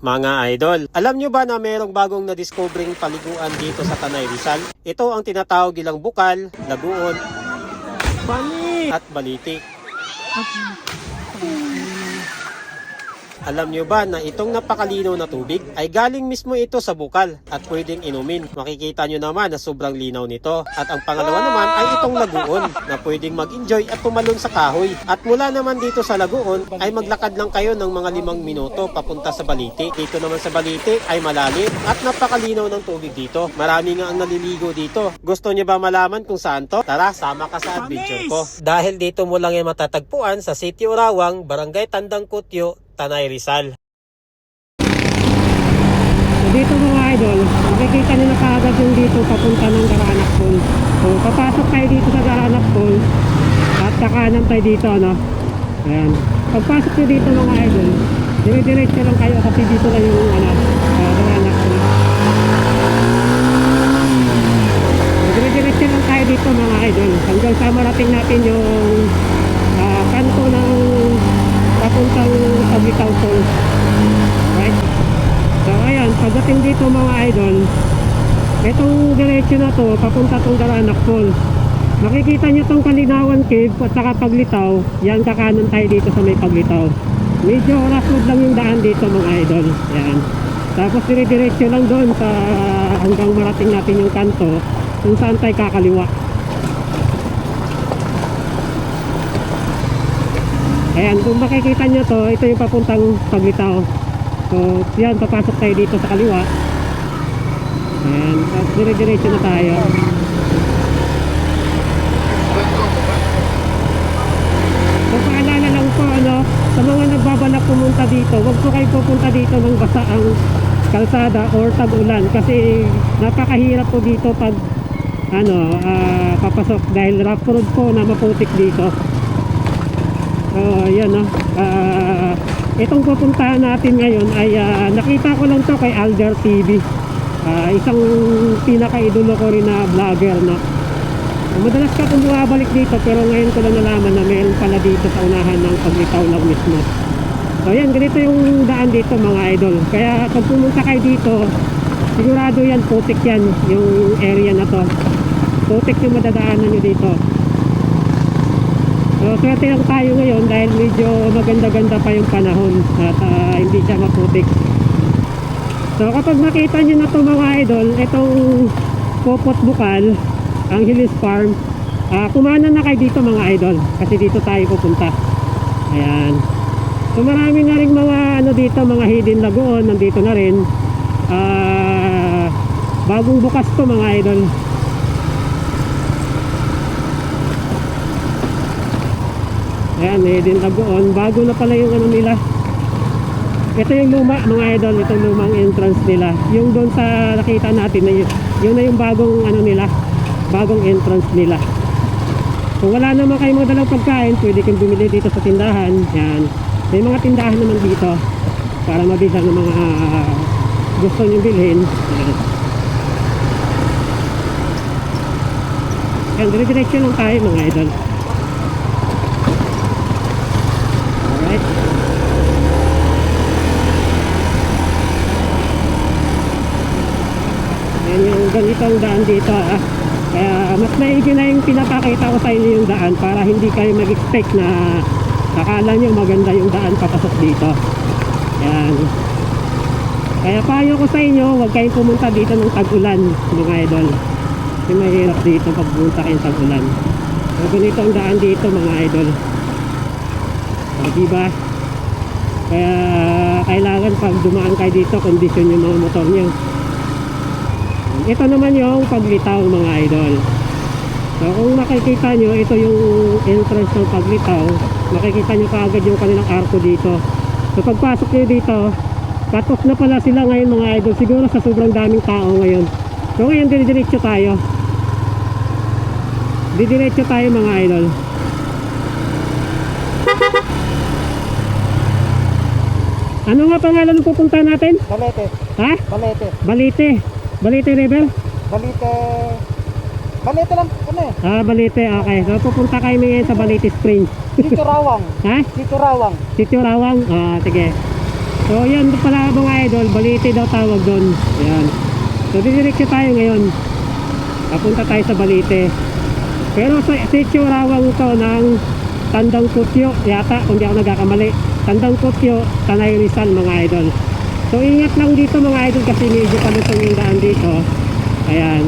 Mga idol, alam nyo ba na merong bagong na-discovering paliguan dito sa Tanay Rizal? Ito ang tinatawag nilang Bukal, Laguon, Bani at Baliti. Alam nyo ba na itong napakalinaw na tubig ay galing mismo ito sa bukal at pwedeng inumin. Makikita nyo naman na sobrang linaw nito. At ang pangalawa naman ay itong laguon na pwedeng mag-enjoy at tumalon sa kahoy. At mula naman dito sa laguon ay maglakad lang kayo ng mga limang minuto papunta sa Baliti. Dito naman sa Baliti ay malalim at napakalinaw ng tubig dito. Marami nga ang naliligo dito. Gusto nyo ba malaman kung saan to? Tara, sama ka sa adventure ko. Dahil dito mo lang yan matatagpuan sa City Urawang, Barangay Tandang Kutyo, Tanay Rizal. Dito mga idol, makikita nyo na kaagad yung dito papunta ng Garanak Pool. So papasok tayo dito sa Garanak Pool at kakanan tayo dito ano. Ayan. Pagpasok nyo dito mga idol, dire-diretso lang kayo kasi dito lang yung ano, uh, Garanak Pool. So, Dire-diretso lang tayo dito mga idol hanggang sa marating natin yung ah, kanto ng papuntang Pagitaw Falls. Right? So ayan, pagdating dito mga idol, itong diretso na to, papunta tong Daranak Falls. Makikita nyo tong Kalinawan Cave at saka Paglitaw, yan kakanan tayo dito sa may Paglitaw. Medyo road lang yung daan dito mga idol. Yan. Tapos dire-diretso lang doon pa hanggang marating natin yung kanto kung saan tayo kakaliwa. Ayan, kung makikita nyo to, ito yung papuntang Paglitaw. So, yan, papasok tayo dito sa kaliwa. Ayan, at dire-diretso na tayo. So, paalala lang po, ano, sa mga nagbabalak pumunta dito, huwag po kayo pupunta dito ng basa ang kalsada or tag-ulan kasi napakahirap po dito pag ano, ah, papasok dahil rough road po na maputik dito. So, yan no. Ah, itong pupuntahan natin ngayon ay ah, nakita ko lang to kay Alder TV. Ah, isang pinaka-idolo ko rin na vlogger no. Madalas ka kung bumabalik dito pero ngayon ko lang nalaman na mayroon pala dito sa unahan ng paglitaw lang mismo. So yan, ganito yung daan dito mga idol. Kaya pag pumunta kayo dito, sigurado yan, putik yan, yung area na to. Putik yung madadaanan nyo dito. So, swerte lang tayo ngayon dahil medyo maganda-ganda pa yung panahon at ah, hindi siya maputik. So, kapag nakita nyo na to mga idol, itong Popot Bukal, ang Hillis Farm, ah kumanan na kayo dito mga idol kasi dito tayo pupunta. Ayan. So, marami na rin mga ano dito, mga hidden lagoon, nandito na rin. Ah, bagong bukas to mga idol. Ayan, eh, din Lagoon. Bago na pala yung ano nila. Ito yung luma, mga idol. Ito yung lumang entrance nila. Yung doon sa nakita natin, na yun, yun na yung bagong ano nila. Bagong entrance nila. Kung wala naman kayo mga dalang pagkain, pwede kang bumili dito sa tindahan. Yan. May mga tindahan naman dito para mabilang ng mga gusto nyo bilhin. Yan. Yan, dire-diretso lang tayo mga idol. Ganitong daan dito ah. Kaya mas maigi na yung pinapakita ko sa inyo yung daan para hindi kayo mag-expect na akala nyo maganda yung daan papasok dito. Yan. Kaya payo ko sa inyo, huwag kayong pumunta dito ng tag-ulan, mga idol. Kasi mahirap dito pag pumunta kayong tag-ulan. So, ganito ang daan dito, mga idol. O, diba? Kaya kailangan pag dumaan kayo dito, kondisyon yung mga motor nyo. Ito naman yung paglitaw mga idol. So kung makikita nyo, ito yung entrance ng paglitaw. Makikita nyo kaagad yung kanilang arko dito. So pagpasok nyo dito, cut off na pala sila ngayon mga idol. Siguro sa sobrang daming tao ngayon. So ngayon didiretso tayo. Didiretso tayo mga idol. Ano nga pangalan ng pupunta natin? Balete, Ha? balete, Balite. Balite River? balete. Balete lang, ano eh. Ah, Balite. Okay. So, pupunta kayo ngayon sa Balite Springs. Sitio Rawang. ha? Sitio Rawang. Sitio Rawang? Ah, sige. So yan pala mga idol, Balite daw tawag doon. Ayan. So didiretso tayo ngayon. Papunta tayo sa Balite. Pero sa Sitio Rawang to ng Tandang Kutyo yata kung di ako nagkakamali. Tandang Kutyo, Tanay Rizal mga idol. So ingat lang dito mga idol kasi medyo palutong yung daan dito. Ayan.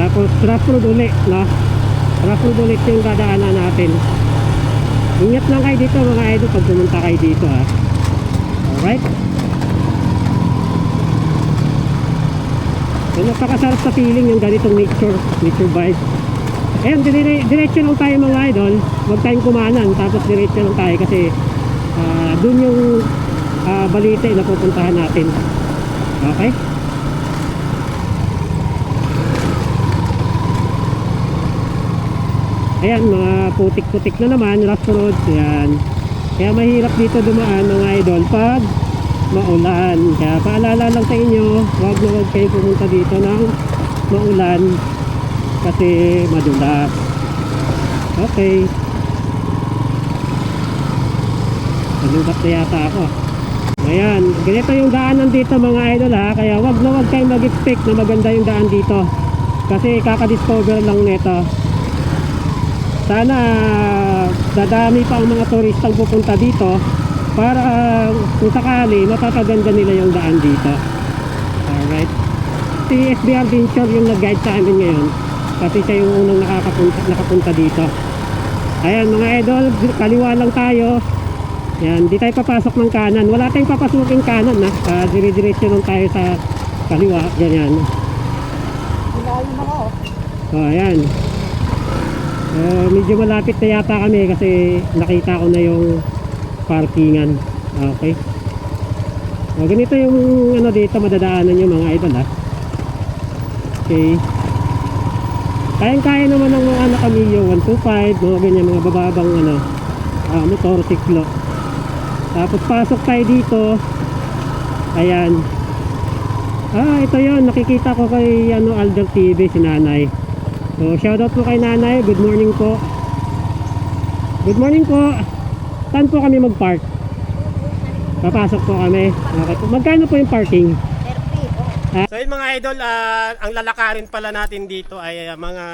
Tapos rough road ulit, no? Rough road ulit yung dadaanan natin. Ingat lang kayo dito mga idol pag pumunta kayo dito ha. Alright? So napakasarap sa feeling yung ganitong nature, nature vibe. Ayun, dire diretso lang tayo mga idol. Huwag tayong kumanan, tapos diretso lang tayo kasi ah, dun yung ah, balite na pupuntahan natin. Okay? Ayan, mga putik-putik na naman, rough road. Ayan. Kaya mahirap dito dumaan mga idol pag maulan. Kaya paalala lang sa inyo, huwag na huwag kayo pumunta dito ng maulan kasi madulas. Okay. Nalubat na yata ako. Ayan, ganito yung daanan dito mga idol ha. Kaya wag na wag kayong mag-expect na maganda yung daan dito. Kasi kakadiscover lang nito. Sana dadami pa ang mga turistang pupunta dito para kung sakali mapapaganda nila yung daan dito. Alright. Si SBR Vincent yung nag-guide sa amin ngayon kasi siya yung unang nakakapunta, nakapunta dito. Ayan mga idol, kaliwa lang tayo. Yan, di tayo papasok ng kanan. Wala tayong papasukin kanan na. Uh, dire-diretso lang tayo sa kaliwa. Ganyan. Hinayo na ka oh. Ayan. Uh, medyo malapit na yata kami kasi nakita ko na yung parkingan. Okay. So, ganito yung ano dito madadaanan yung mga idol ha. Okay. Kayang-kaya naman ng mga nakamilyo 125, mga ganyan mga bababang ano, ah, motor, siklo. Tapos pasok tayo dito. Ayan. Ah, ito yon nakikita ko kay ano Alder TV si Nanay. So, shoutout po kay Nanay. Good morning po. Good morning po. Saan po kami mag-park? Papasok po kami. Okay. Magkano po yung parking? So yun mga idol, ah, ang lalakarin pala natin dito ay ah, mga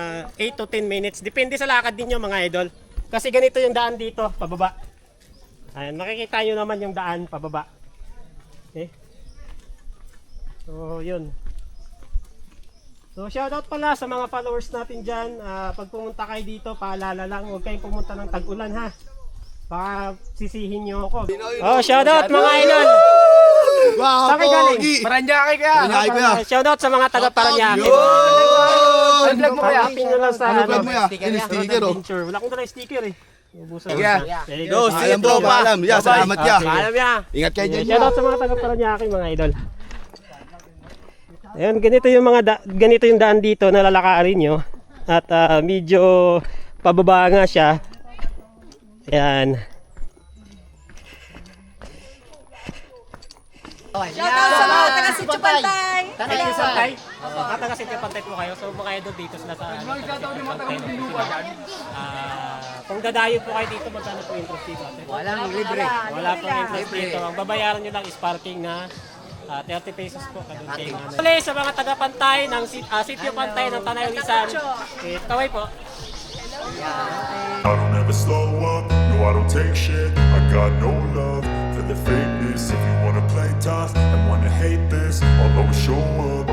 8 to 10 minutes. Depende sa lakad ninyo mga idol. Kasi ganito yung daan dito, pababa. Ayan, makikita nyo naman yung daan pababa. Okay. So yun. So shoutout pala sa mga followers natin dyan. Ah, pag pumunta kayo dito, paalala lang, huwag kayong pumunta ng tag-ulan ha. Baka sisihin nyo ako. Oh, shoutout mga idol! Wow, Saan kayo galing? Paranaque kaya. Paranaque ko yan. Shoutout sa mga taga Paranaque. Ano vlog mo kaya? Hanapin nyo lang sa Ano vlog mo yan? sticker oh. Wala akong dala sticker eh. Yeah. There you Go, see Alam bro, paalam. Yeah, salamat ya. Alam niya. Ingat kayo dyan. Shoutout sa mga taga Paranaque mga idol. Ayan, ganito yung mga da- ganito yung daan dito na lalakarin nyo. At ah, medyo pababa nga siya. Ayan. Shoutout sa mga taga Sitio Pantay. Taga Pantay? Ah, taga Sitio Pantay po kayo. So mga idol dito sila sa ano, Sitio Pantay. Ah, kung dadayo po kayo dito, magkano po yung interest dito? ate? Walang libre. Wala pong interest dito. Ang babayaran nyo lang is parking na ah, 30 pesos po kadunting. Ano. Uli sa mga taga Pantay ng sit- ah, Sitio Pantay ng Tanay Rizal. Eh, kaway po. I don't ever slow up, no I don't take shit I got no love for the fakeness If you wanna play tough and wanna hate this I'll always show up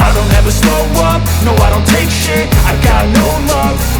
I don't ever slow up, no I don't take shit I got no love